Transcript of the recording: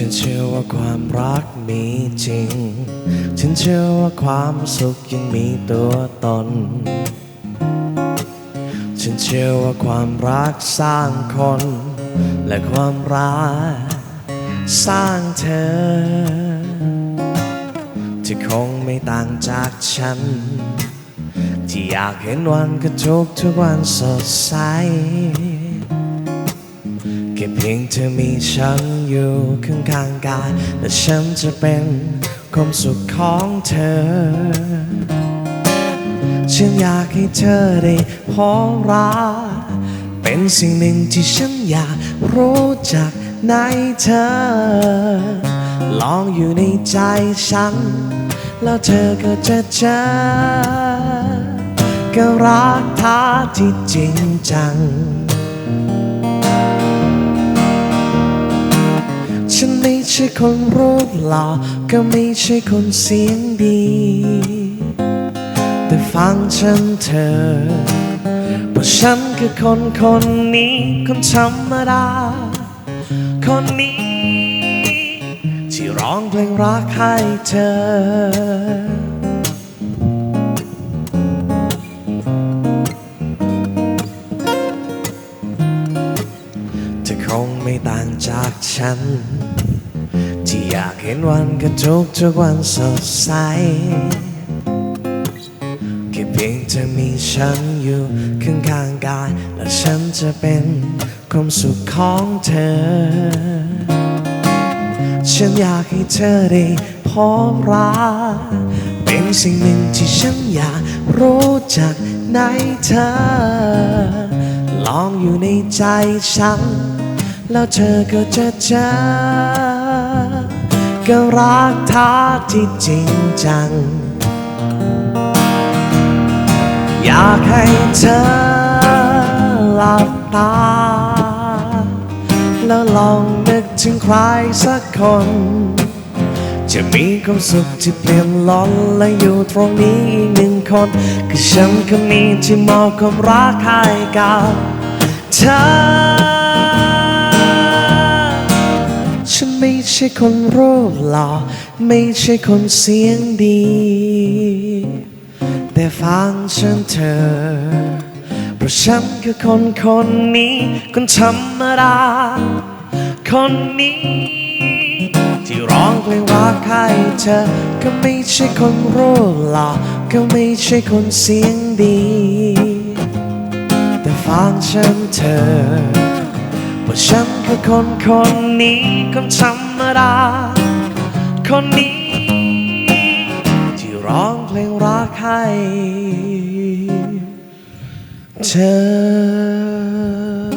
ฉันเชื่อว่าความรักมีจริง ฉันเชื่อว่าความสุขยังมีตัวตน ฉันเชื่อว่าความรักสร้างคน และความรักสร้างเธอ ที่คงไม่ต่างจากฉัน ที่อยากเห็นวันกระทุกทุกวันสดใส แค่เพียงเธอมีฉันอยู่ข้างข้างๆกายและฉันจะเป็นความสุขของเธอ ฉันอยากให้เธอได้พบรักเป็นสิ่งหนึ่งที่ฉันอยากรู้จักในเธอ ลองอยู่ในใจฉัน แล้วเธอก็จะเจอก็รักท่าที่จริงจัง ไม่ใช่คนรูปหล่อก็ไม่ใช่คนเสียงดี แต่ฟังฉันเธอเพราะฉันคือคนคนนี้ คนธรรมดา คนนี้ ที่ร้องเพลงรักให้เธอ คงไม่ต่างจากฉัน ที่อยากเห็นวันกระทุกทุกวันสดใสแค่เพียงเธอมีฉันอยู่ข้างข้างกาย และฉันจะเป็นความสุขของเธอ ฉันอยากให้เธอได้พบรักเป็นสิ่งหนึ่งที่ฉันอยากรู้จักในเธอลองอยู่ในใจฉัน แล้วเธอก็จะเจอก็รักท่าที่จริงจัง อยากให้เธอหลับตา แล้วลองนึกถึงใครสักคน จะมีความสุขที่เปลี่ยนล้นและอยู่ตรงนี้อีกหนึ่งคน คือฉันคนนี้ที่มอบความรักให้กับเธอ ไม่ใช่คนรูปหล่อไม่ใช่คนเสียงดี แต่ฟังฉันเธอเพราะฉันคือคนคนนี้ คนธรรมดา คนนี้ ที่ร้องเพลงรักให้เธอ ก็ไม่ใช่คนรูปหล่อก็ไม่ใช่คนเสียงดี แต่ฟังฉันเธอ เพราะฉันคือคนคนนี้คนธรรมดา คนนี้ ที่ร้องเพลงรักให้เธอ